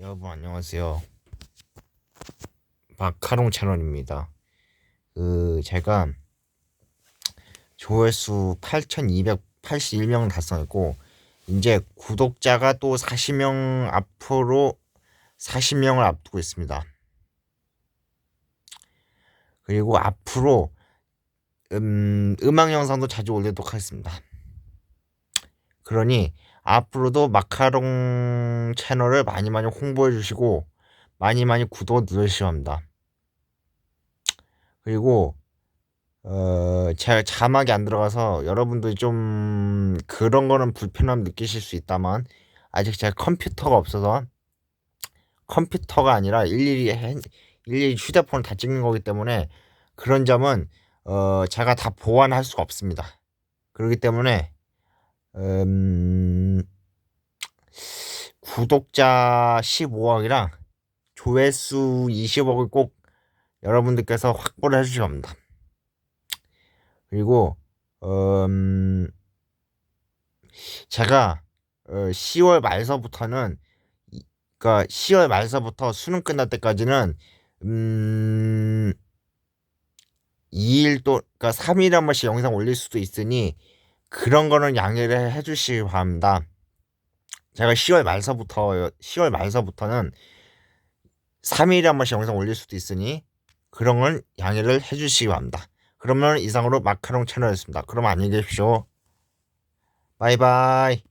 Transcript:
여러분 안녕하세요. 마카롱 채널입니다. 그 제가 조회수 8,281명 달성했고 이제 구독자가 또 40명 앞으로 40명을 앞두고 있습니다. 그리고 앞으로 음, 음악 영상도 자주 올리도록 하겠습니다. 그러니 앞으로도 마카롱 채널을 많이 많이 홍보해 주시고 많이 많이 구독 바랍니다. 그리고 어, 제가 자막이 안 들어가서 여러분들이 좀 그런 거는 불편함 느끼실 수 있다만 아직 제가 컴퓨터가 없어서 컴퓨터가 아니라 일일이 핸- 일일이 휴대폰을 다 찍는 거기 때문에 그런 점은 어, 제가 다 보완할 수가 없습니다. 그렇기 때문에 음, 구독자 15억이랑 조회수 20억을 꼭 여러분들께서 확보를 해주셔야 합니다. 그리고 음, 제가 어, 10월 말서부터는 이- 그러니까 10월 말서부터 수능 끝날 때까지는 음, 2일 또 그러니까 3일에 한 번씩 영상 올릴 수도 있으니 그런 거는 양해를 해주시기 바랍니다. 제가 10월 말서부터 10월 말서부터는 3일에 한 번씩 영상 올릴 수도 있으니 그런 건 양해를 해주시기 바랍니다. 그러면 이상으로 마카롱 채널이었습니다. 그럼 안녕히 계십시오. 바이바이.